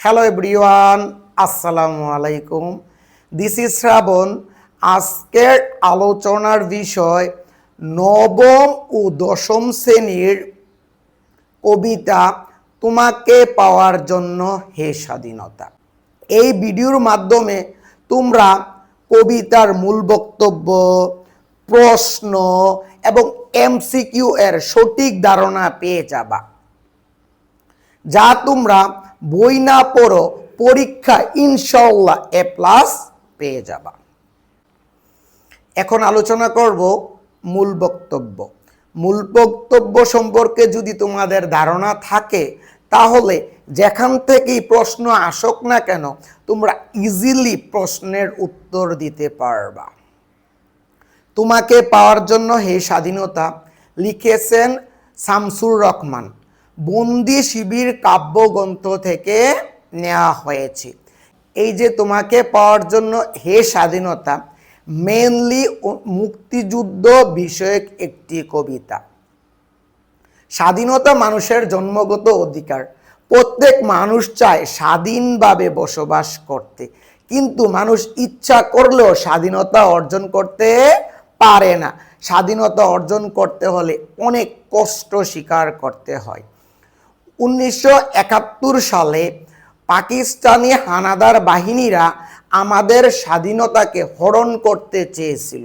Hello everyone আসসালামু আলাইকুম this is শ্রাবণ আজকের আলোচনার বিষয় নবম ও দশম শ্রেণির কবিতা তোমাকে পাওয়ার জন্য হে স্বাধীনতা। এই ভিডিওর মাধ্যমে তোমরা কবিতার মূল বক্তব্য, প্রশ্ন এবং এমসিকিউ এর সঠিক ধারণা পেয়ে যাবা। যা তোমরা বই না পড়ো, পরীক্ষা ইনশাল্লাহ এ প্লাস পেয়ে যাবা। এখন আলোচনা করব মূল বক্তব্য। মূল বক্তব্য সম্পর্কে যদি তোমাদের ধারণা থাকে, তাহলে যেখান থেকেই প্রশ্ন আসুক না কেন, তোমরা ইজিলি প্রশ্নের উত্তর দিতে পারবা। তোমাকে পাওয়ার জন্য হে স্বাধীনতা, লিখেছেন শামসুর রহমান। বন্দি শিবির কাব্যগ্রন্থ থেকে নেওয়া হয়েছে। এই যে তোমাকে পাওয়ার জন্য হে স্বাধীনতা মেনলি মুক্তিযুদ্ধ বিষয়ক একটি কবিতা। স্বাধীনতা মানুষের জন্মগত অধিকার। প্রত্যেক মানুষ চায় স্বাধীনভাবে বসবাস করতে। কিন্তু মানুষ ইচ্ছা করলেও স্বাধীনতা অর্জন করতে পারে না। স্বাধীনতা অর্জন করতে হলে অনেক কষ্ট স্বীকার করতে হয়। উনিশশো একাত্তর সালে পাকিস্তানি হানাদার বাহিনীরা আমাদের স্বাধীনতাকে হরণ করতে চেয়েছিল।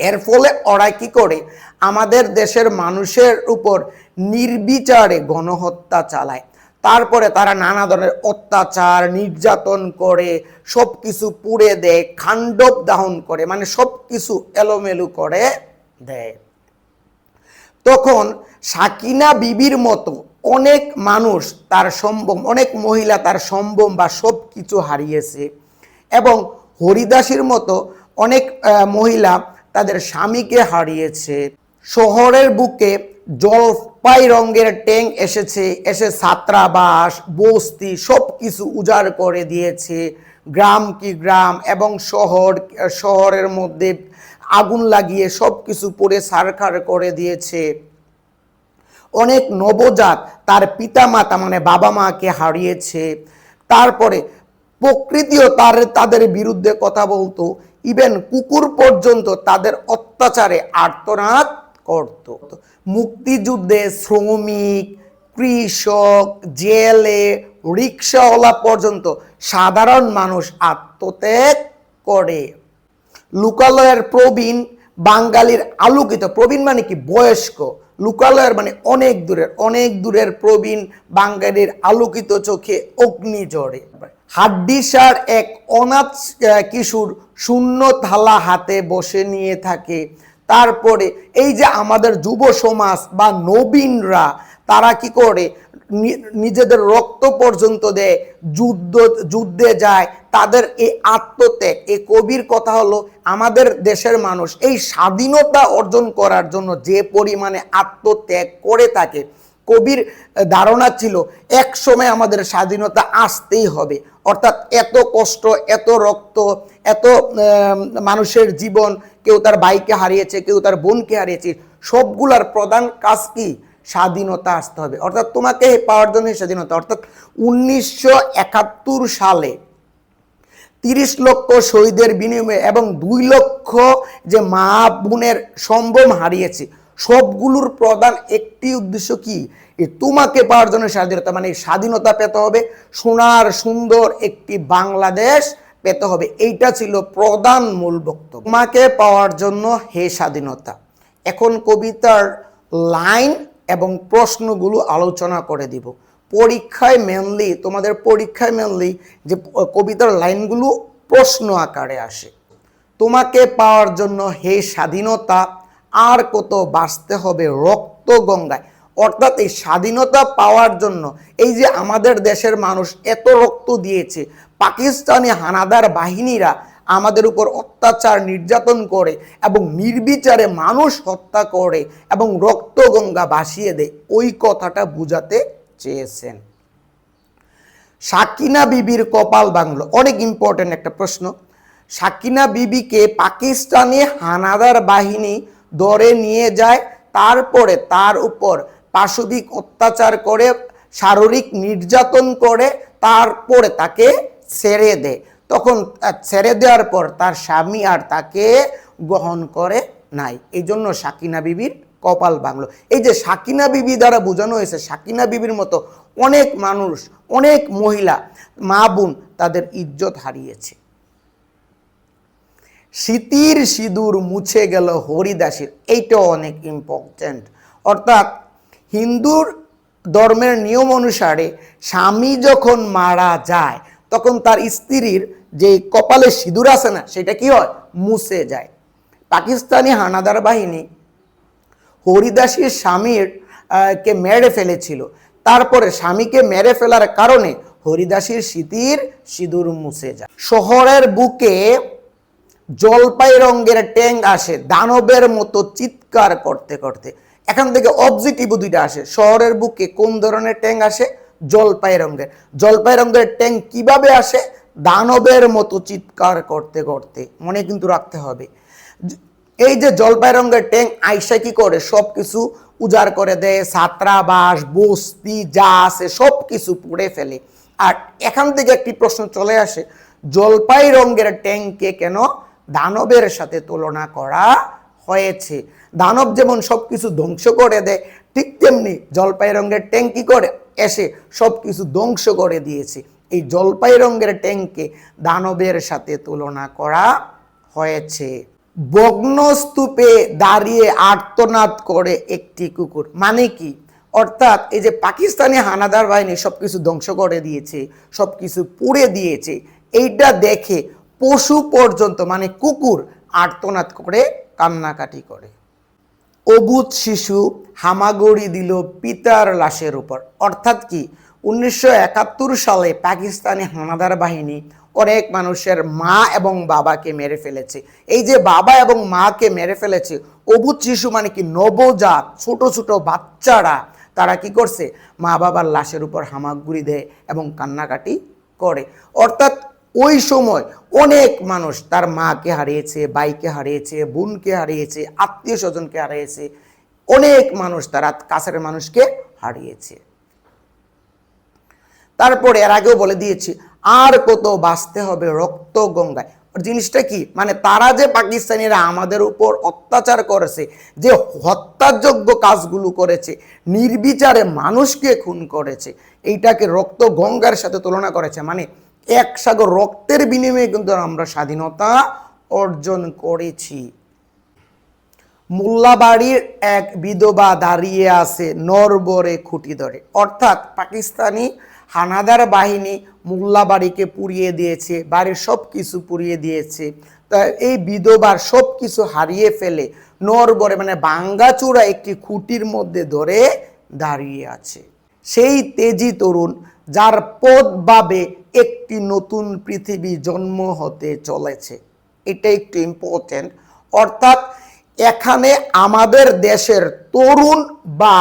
এর ফলে ওরা কি করে? আমাদের দেশের মানুষের উপর নির্বিচারে গণহত্যা চালায়। তারপরে তারা নানা ধরনের অত্যাচার, নির্যাতন করে সব কিছু পুড়ে দেয়, খাণ্ডব দাহন করে মানে সব কিছু এলোমেলু করে দেয়। তখন সাকিনা বিবির মতো অনেক মানুষ তার সম্ভব, অনেক মহিলা তার সম্ভব বা সব কিছু হারিয়েছে। এবং হরিদাসীর মতো অনেক মহিলা তাদের স্বামীকে হারিয়েছে। শহরের বুকে জলপাই রঙের ট্যাং এসেছে, এসে ছাত্রাবাস, বস্তি সব কিছু উজাড় করে দিয়েছে। গ্রাম কি গ্রাম এবং শহর, শহরের মধ্যে আগুন লাগিয়ে সব কিছু পরে সারখার করে দিয়েছে। অনেক নবজাত তার পিতা মাতা মানে বাবা মাকে হারিয়েছে। তারপরে প্রকৃতিও তার, তাদের বিরুদ্ধে কথা বলতো। ইভেন কুকুর পর্যন্ত তাদের অত্যাচারে আর্তনাদ করত। মুক্তিযুদ্ধে শ্রমিক, কৃষক, জেলে, রিক্সাওয়ালা পর্যন্ত সাধারণ মানুষ আত্মত্যাগ করে। লোকালয়ের প্রবীণ বাঙালির আলোকিত, প্রবীণ মানে কি? বয়স্ক। লোকালয়ের মানে অনেক দূরের অনেক দূরের প্রবীণ বাঙ্গালির আলোকিত চোখে অগ্নি জ্বরে। হাড্ডিসার এক অনাথ কিশোর শূন্য থালা হাতে বসে নিয়ে থাকে তারপরে এই যে আমাদের যুব সমাজ বা নবীনরা, তারা কি করে? নিজেদের রক্ত পর্যন্ত দেয়, যুদ্ধ, যুদ্ধে যায়, তাদের এই আত্মত্যাগ। এই কবির কথা হলো আমাদের দেশের মানুষ এই স্বাধীনতা অর্জন করার জন্য যে পরিমাণে আত্মত্যাগ করে থাকে। কবির ধারণা ছিল এক সময় আমাদের স্বাধীনতা আসতেই হবে। অর্থাৎ এত কষ্ট, এত রক্ত এত মানুষের জীবন, কেউ তার ভাইকে হারিয়েছে, কেউ তার বোনকে হারিয়েছে, সবগুলার প্রধান কাজ কি? স্বাধীনতা আসতে হবে। অর্থাৎ তোমাকে পাওয়ার জন্য স্বাধীনতা। অর্থাৎ উনিশশো একাত্তর সালে তিরিশ লক্ষ শহীদের বিনিময়ে এবং দুই লক্ষ যে মা বোনের সম্ভ্রম হারিয়েছে, সবগুলোর প্রধান একটি উদ্দেশ্য কি? তোমাকে পাওয়ার জন্য স্বাধীনতা। মানে স্বাধীনতা পেতে হবে। সোনার সুন্দর একটি বাংলাদেশ পেতে হবে। এইটা ছিল প্রধান মূল বক্তব্য। তোমাকে পাওয়ার জন্য হে স্বাধীনতা। এখন কবিতার লাইন এবং প্রশ্নগুলো আলোচনা করে দিব। পরীক্ষায় মেনলি তোমাদের পরীক্ষায় মেনলি যে কবিতার লাইনগুলো প্রশ্ন আকারে আসে। তোমাকে পাওয়ার জন্য হে স্বাধীনতা, আর কত বাঁচতে হবে রক্ত গঙ্গায়। অর্থাৎ এই স্বাধীনতা পাওয়ার জন্য এই যে আমাদের দেশের মানুষ এত রক্ত দিয়েছে, পাকিস্তানি হানাদার বাহিনীরা আমাদের উপর অত্যাচার নির্যাতন করে এবং নির্বিচারে মানুষ হত্যা করে এবং রক্ত গঙ্গা ভাসিয়ে দেয়, ওই কথাটা বুঝাতে চেয়েছেন। সাকিনা বিবির কপাল বাংলো অনেক ইম্পর্টেন্ট একটা প্রশ্ন। সাকিনা বিবিকে পাকিস্তানি হানাদার বাহিনী ধরে নিয়ে যায়, তারপরে তার উপর পাশবিক অত্যাচার করে, শারীরিক নির্যাতন করে, তারপরে তাকে ছেড়ে দেয় তখন ছেড়ে দেওয়ার পর তার স্বামী আর তাকে গ্রহণ করে নাই। এই জন্য সাকিনা বিবির কপাল বাংলো এই যে সাকিনা বিবি দ্বারা বোঝানো হয়েছে, সাকিনা বিবির মতো অনেক মানুষ, অনেক মহিলা, মা বোন তাদের ইজ্জত হারিয়েছে। স্মৃতির সিঁদুর মুছে গেল হরিদাসীর। এইটাও অনেক ইম্পর্ট্যান্ট অর্থাৎ হিন্দুর ধর্মের নিয়ম অনুসারে স্বামী যখন মারা যায়, তখন তার স্ত্রীর যে কপালে সিঁদুর আছে না, সেটা কি হয়? মুছে যায়। পাকিস্তানি হানাদার বাহিনী হরিদাসীর স্বামীর কে মেরে ফেলেছিল। তারপরে স্বামীকে মেরে ফেলার কারণে হরিদাসীর স্মৃতির সিঁদুর মুছে যায়। শহরের বুকে জলপাই রঙের ট্যাং আসে, দানবের মতো চিৎকার করতে করতে। এখান থেকে অবজেক্টিভ দুইটা আসে। শহরের বুকে কোন ধরনের ট্যাং আসে? জলপাই রঙের জলপাই রঙের ট্যাং কীভাবে আসে? দানবের মতো চিৎকার করতে করতে। মনে কিন্তু রাখতে হবে। এই যে জলপাই রঙের ট্যাং আইসা কি করে? সব কিছু উজাড় করে দেয়, ছাত্রাবাস, বস্তি, যা আছে সব কিছু পুড়ে ফেলে। আর এখান থেকে একটি প্রশ্ন চলে আসে, জলপাই রঙের ট্যাঙ্কে কেন দানবের সাথে তুলনা করা হয়েছে। দানব যেমন সব কিছু ধ্বংস করে দেয়, ঠিক তেমনি জলপাই রঙের ট্যাঙ্ক করে এসে সব কিছু ধ্বংস করে দিয়েছে। এই জলপাই রঙের ট্যাঙ্কে দানবের সাথে তুলনা করা হয়েছে। ভগ্নস্তূপে দাঁড়িয়ে আর্তনাদ করে একটি কুকুর। মানে কি? অর্থাৎ এই যে পাকিস্তানি হানাদার বাহিনী সব কিছু ধ্বংস করে দিয়েছে সব কিছু পুড়ে দিয়েছে, এইটা দেখে পশু পর্যন্ত মানে কুকুর, আর্তনাদ করে কান্নাকাটি করে। অবুধ শিশু হামাগুড়ি দিল পিতার লাশের উপর। অর্থাৎ কি, উনিশশো একাত্তর সালে পাকিস্তানি হানাদার বাহিনী অনেক মানুষের মা এবং বাবাকে মেরে ফেলেছে। এই যে বাবা এবং মাকে মেরে ফেলেছে, অবুধ শিশু মানে কি, নবজাত, ছোট ছোট বাচ্চারা, তারা কি করছে? মা বাবার লাশের উপর হামাগুড়ি দেয় এবং কান্নাকাটি করে। অর্থাৎ ওই সময় অনেক মানুষ তার মাকে হারিয়েছে, বাইকে হারিয়েছে, বোনকে হারিয়েছে, আত্মীয় স্বজনকে হারিয়েছে। অনেক মানুষ তারা কাছের মানুষকে হারিয়েছে। তারপরে এর আগেও বলে দিয়েছি, আর কত বাঁচতে হবে রক্ত গঙ্গায়। জিনিসটা কি? মানে তারা যে পাকিস্তানিরা আমাদের উপর অত্যাচার করেছে, যে হত্যাযোগ্য কাজগুলো করেছে, নির্বিচারে মানুষকে খুন করেছে, এইটাকে রক্ত গঙ্গার সাথে তুলনা করেছে। মানে এক সাগর রক্তের বিনিময়ে কিন্তু আমরা স্বাধীনতা অর্জন করেছি। মোল্লাবাড়ির এক বিধবা দাঁড়িয়ে আছে নরবরে খুঁটি ধরে। অর্থাৎ পাকিস্তানি হানাদার বাহিনী মোল্লাবাড়িকে পুড়িয়ে দিয়েছে, বাড়ির সব কিছু পুড়িয়ে দিয়েছে। তা এই বিধবার সব কিছু হারিয়ে ফেলে নরবরে মানে বাঙ্গাচূড়া একটি খুঁটির মধ্যে ধরে দাঁড়িয়ে আছে। সেই তেজি তরুণ যার পদ ভাবে একটি নতুন পৃথিবী জন্ম হতে চলেছে। এটা একটু ইম্পর্টেন্ট অর্থাৎ এখানে আমাদের দেশের তরুণ বা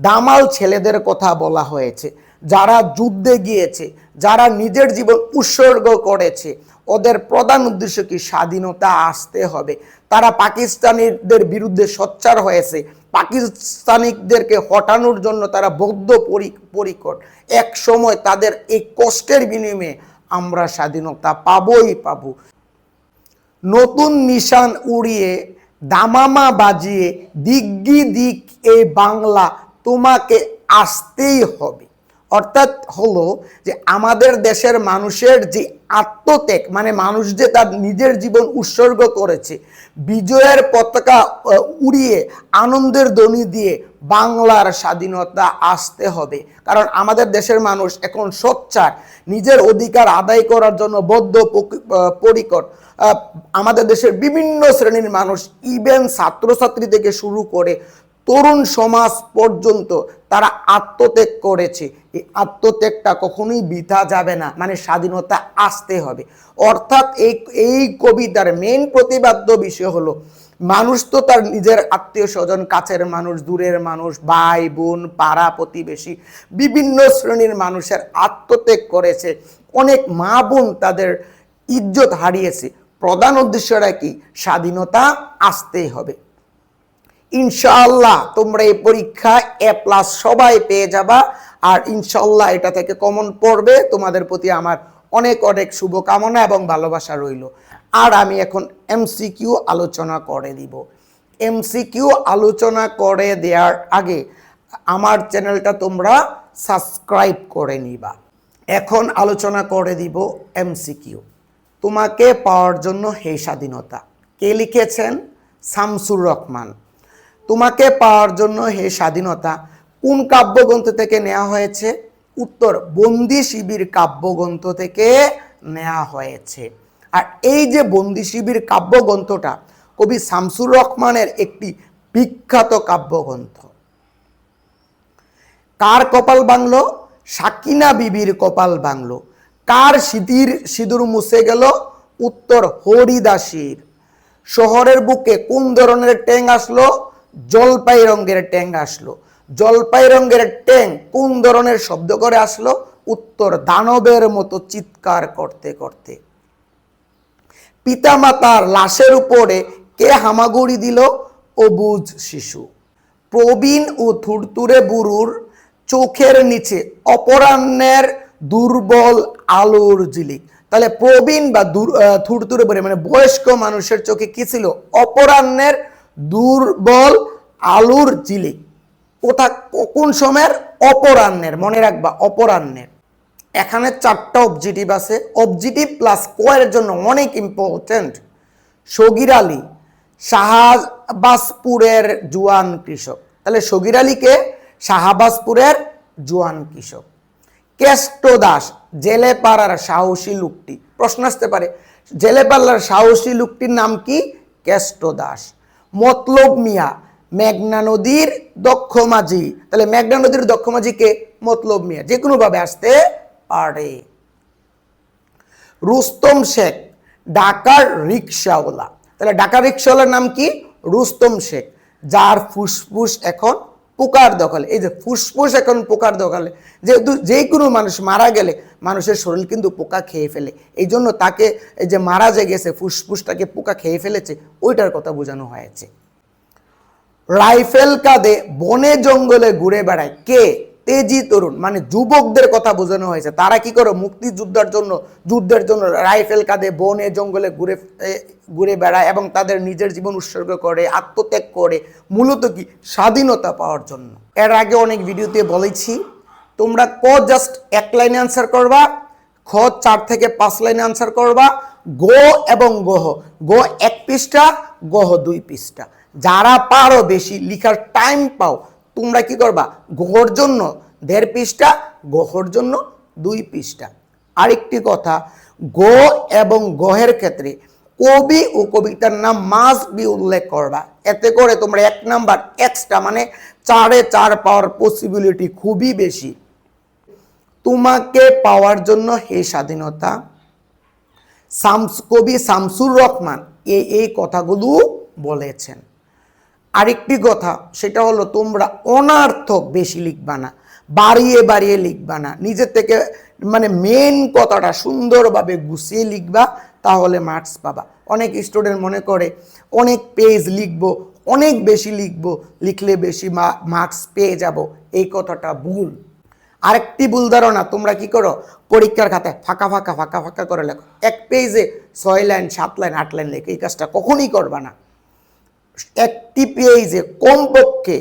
দামাল ছেলেদের কথা বলা হয়েছে। যারা যুদ্ধে গিয়েছে, যারা নিজের জীবন উৎসর্গ করেছে ওদের প্রধান উদ্দেশ্য কি? স্বাধীনতা আসতে হবে। তারা পাকিস্তানিদের বিরুদ্ধে সোচ্চার হয়েছে। পাকিস্তানিদেরকে হটানোর জন্য তারা বৌদ্ধ পরিকট। এক সময় তাদের এই কষ্টের বিনিময়ে আমরা স্বাধীনতা পাবই পাবো। নতুন নিশান উড়িয়ে, দামামা বাজিয়ে দিগ্গি দিক এই বাংলা তোমাকে আসতেই হবে। অর্থাৎ হলো যে আমাদের দেশের মানুষের যে আত্মত্যাগ মানে মানুষ যে তার নিজের জীবন উৎসর্গ করেছে, বিজয়ের পতাকা উড়িয়ে আনন্দের ধ্বনি দিয়ে বাংলার স্বাধীনতা আসতে হবে। কারণ আমাদের দেশের মানুষ এখন সোচ্চার, নিজের অধিকার আদায় করার জন্য বদ্ধ পরিকর। আমাদের দেশের বিভিন্ন শ্রেণির মানুষ ইভেন ছাত্রছাত্রী থেকে শুরু করে তরুণ সমাজ পর্যন্ত তারা আত্মত্যাগ করেছে। এই আত্মত্যাগটা কখনোই বৃথা যাবে না মানে স্বাধীনতা আসতে হবে। অর্থাৎ এই এই কবিতার মেন প্রতিবাদ্য বিষয় হলো, মানুষ তো তার নিজের আত্মীয় স্বজন, কাছের মানুষ, দূরের মানুষ, ভাই, বোন, পাড়া, প্রতিবেশী, বিভিন্ন শ্রেণির মানুষের আত্মত্যাগ করেছে। অনেক মা বোন তাদের ইজ্জত হারিয়েছে। প্রধান উদ্দেশ্যটা কি? স্বাধীনতা আসতেই হবে। ইনশাআল্লাহ তোমরা এই পরীক্ষা এ প্লাস সবাই পেয়ে যাবা। আর ইনশাল্লাহ এটা থেকে কমন পড়বে। তোমাদের প্রতি আমার অনেক অনেক শুভকামনা এবং ভালোবাসা রইল। আর আমি এখন এমসিকিউ আলোচনা করে দিব। এমসিকিউ আলোচনা করে দেওয়ার আগে আমার চ্যানেলটা তোমরা সাবস্ক্রাইব করে নিবা। এখন আলোচনা করে দিব এমসিকিউ তোমাকে পাওয়ার জন্য হে স্বাধীনতা। কে লিখেছেন? শামসুর রহমান। তোমাকে পাওয়ার জন্য হে স্বাধীনতা, কোন কাব্যগ্রন্থ থেকে নেওয়া হয়েছে? উত্তর, বন্দি শিবির কাব্যগ্রন্থ থেকে নেওয়া হয়েছে। আর এই যে বন্দি শিবির কাব্যগ্রন্থটা, কবি শামসুর রহমানের একটি বিখ্যাত কাব্যগ্রন্থ। কার কপাল বাংলো সাকিনা বিবির কপাল বাংলো কার সিঁদির সিঁদুর মুছে গেল? উত্তর, হরিদাসীর। শহরের বুকে কোন ধরনের ট্যাং আসলো? জলপাই রঙের ট্যাং আসলো। জলপাই রঙের ট্যাং কোন ধরনের শব্দ করে আসলো? উত্তর দানবের মতো চিৎকার করতে করতে। পিতামাতার লাশের উপরে কে হামাগুড়ি দিল? অবুজ শিশু। প্রবীণ ও থুরতুরে বুড়ুর চোখের নিচে অপরাহ্নের দুর্বল আলোর জিলিক তাহলে প্রবীণ বা থুরতুরে বুড়ে মানে বয়স্ক মানুষের চোখে কি ছিল? অপরাহ্নের দুর্বল আলুর জিলিক কোথা কোন সময়ের? অপরাহ্নের। মনে রাখবা, অপরাহ্নের। এখানে চারটা অবজেক্টিভ আছে। অবজেক্টিভ প্লাস কোয়ের জন্য অনেক ইম্পর্টেন্ট সগির আলী, শাহবাজপুরের জুয়ান কৃষক। তাহলে সগির আলীকে শাহবাজপুরের জুয়ান কৃষক। কেষ্ট দাস জেলে পাড়ার সাহসী লোকটি। প্রশ্ন আসতে পারে জেলে পাড়ার সাহসী লোকটির নাম কি? কেষ্ট দাস। মতলব মিয়া, মেঘনা নদীর দক্ষ মাঝি। তাহলে মেঘনা নদীর দক্ষ মাঝিকে মতলব মিয়া যে কোনোভাবে আসতে পারে। রুস্তম শেখ, ঢাকার রিক্সাওয়ালা। তাহলে ঢাকার রিক্সাওয়ালার নাম কি? রুস্তম শেখ, যার ফুসফুস এখন পোকার দখলে। এই যে ফুসফুস এখন পোকার দখলে। যেহেতু যে কোনো মানুষ মারা গেলে মানুষের শরীর কিন্তু পোকা খেয়ে ফেলে। এই জন্য তাকে এই যে মারা যে গেছে ফুসফুসটাকে পোকা খেয়ে ফেলেছে, ওইটার কথা বোঝানো হয়েছে। রাইফেল কাঁধে বনে জঙ্গলে ঘুরে বেড়ায় কে? তেজি তরুণ মানে যুবকদের কথা বোঝানো হয়েছে। তারা কি করে? মুক্তিযুদ্ধের জন্য, যুদ্ধের জন্য রাইফেল কাঁধে বনে, জঙ্গলে ঘুরে ঘুরে বেড়ায় এবং তাদের নিজের জীবন উৎসর্গ করে, আত্মত্যাগ করে, মূলত কি? স্বাধীনতা পাওয়ার জন্য। এর আগে অনেক ভিডিওতে বলেছি, তোমরা ক জাস্ট এক লাইনে আনসার করবা, খ চার থেকে পাঁচ লাইনে আনসার করবা, গো এবং গহ। গো এক পৃষ্ঠা, গহ দুই পৃষ্ঠা। যারা পারো বেশি, লিখার টাইম পাও তোমরা কি করবা? গহর জন্য দেড় পৃষ্ঠা, গহর জন্য দুই পৃষ্ঠা। আরেকটি কথা, গো এবং গহের ক্ষেত্রে কবি ও কবিতার নাম মাস বি উল্লেখ করবা। এতে করে তোমরা এক নাম্বার এক্সট্রা মানে চারে চার পাওয়ার পসিবিলিটি খুবই বেশি। তোমাকে পাওয়ার জন্য হে স্বাধীনতা, শামস, কবি শামসুর রহমান এই এই কথাগুলো বলেছেন। আরেকটি কথা, সেটা হলো তোমরা অনার্থক বেশি লিখবা না, বাড়িয়ে বাড়িয়ে লিখবা না। নিজের থেকে মানে মেন কথাটা সুন্দরভাবে গুছিয়ে লিখবা, তাহলে মার্কস পাবা। অনেক স্টুডেন্ট মনে করে, অনেক পেজ লিখব, অনেক বেশি লিখব, লিখলে বেশি মার্কস পেয়ে যাব। এই কথাটা ভুল। আরেকটি ভুল ধারণা, তোমরা কি করো? পরীক্ষার খাতায় ফাঁকা ফাঁকা ফাঁকা ফাঁকা করে লেখো। এক পেজে ছয় লাইন সাত লাইন আট লাইন লেখো। এই কাজটা কখনই করবা না। একটি পেজে কমপক্ষে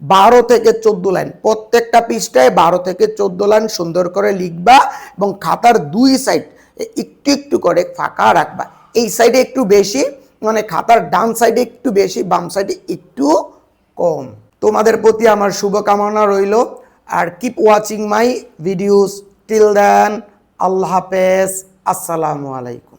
বারো থেকে চোদ্দ লাইন, প্রত্যেকটা পৃষ্ঠায় বারো থেকে চোদ্দ লাইন সুন্দর করে লিখবা এবং খাতার দুই সাইড একটু একটু করে ফাঁকা রাখবা। এই সাইডে একটু বেশি মানে খাতার ডান সাইডে একটু বেশি, বাম সাইডে একটু কম। তোমাদের প্রতি আমার শুভকামনা রইল। আর keep watching my videos till then আল্লাহ হাফেজ। আসসালামু আলাইকুম।